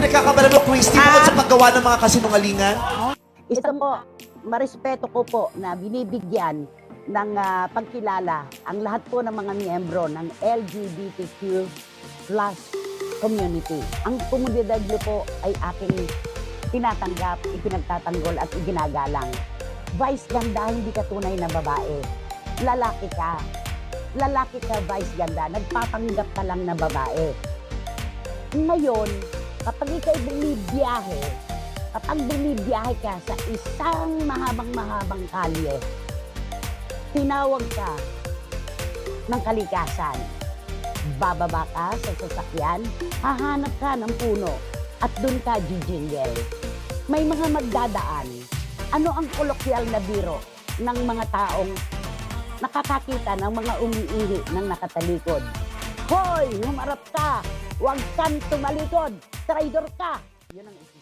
pinagkakabalan mo, Christy, bukod sa paggawa ng mga kasinungalingan? Isa po, marespeto ko po na binibigyan ng ah, pagkilala ang lahat po ng mga miyembro ng LGBTQ plus community. Ang komunidad niyo po ay aking tinatanggap, ipinagtatanggol at iginagalang. Vice ganda, hindi ka tunay na babae. Lalaki ka. Lalaki ka, vice ganda. Nagpapanggap ka lang na babae. Ngayon, kapag ikaw bumibiyahe, kapag bumibiyahe ka sa isang mahabang-mahabang kalye, tinawag ka ng kalikasan. Bababa ka sa sasakyan, hahanap ka ng puno, at doon ka jijingle. May mga magdadaan. Ano ang kolokyal na biro ng mga taong nakakakita ng mga umiihi ng nakatalikod? Hoy, humarap ka! Huwag kang tumalikod! Traidor ka! Yun ang isip.